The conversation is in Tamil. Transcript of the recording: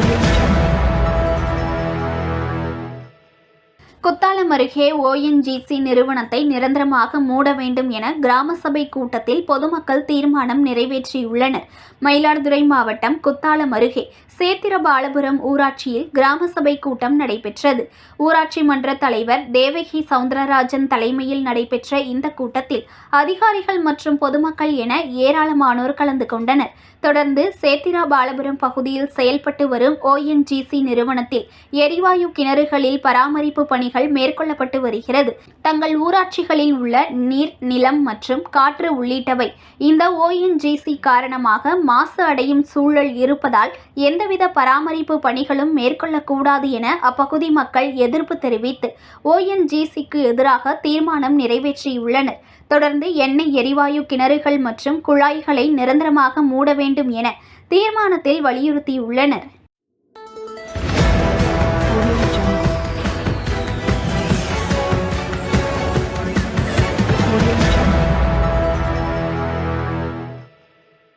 audio குத்தாலம் அருகே ஓஎன்ஜிசி நிறுவனத்தை நிரந்தரமாக மூட வேண்டும் என கிராம சபை கூட்டத்தில் பொதுமக்கள் தீர்மானம் நிறைவேற்றியுள்ளனர். மயிலாடுதுறை மாவட்டம் குத்தாலம் அருகே சேத்திரபாலபுரம் ஊராட்சியில் கிராம சபை கூட்டம் நடைபெற்றது. ஊராட்சி மன்ற தலைவர் தேவகி சவுந்தரராஜன் தலைமையில் நடைபெற்ற இந்த கூட்டத்தில் அதிகாரிகள் மற்றும் பொதுமக்கள் என ஏராளமானோர் கலந்து கொண்டனர். தொடர்ந்து சேத்திராபாலபுரம் பகுதியில் செயல்பட்டு வரும் ஓஎன்ஜிசி நிறுவனத்தில் எரிவாயு கிணறுகளில் பராமரிப்பு பணி பணிகள் மேற்கொள்ளப்பட்டு வருகிறது. தங்கள் ஊராட்சிகளில் உள்ள நீர் நிலம் மற்றும் காற்று உள்ளிட்டவை இந்த ஓஎன்ஜிசி காரணமாக மாசு அடையும் சூழல் இருப்பதால் எந்தவித பராமரிப்பு பணிகளும் மேற்கொள்ளக்கூடாது என அப்பகுதி மக்கள் எதிர்ப்பு தெரிவித்து ஓஎன்ஜிசிக்கு எதிராக தீர்மானம் நிறைவேற்றியுள்ளனர். தொடர்ந்து எண்ணெய் எரிவாயு கிணறுகள் மற்றும் குழாய்களை நிரந்தரமாக மூட வேண்டும் என தீர்மானத்தில் வலியுறுத்தியுள்ளனர். Audio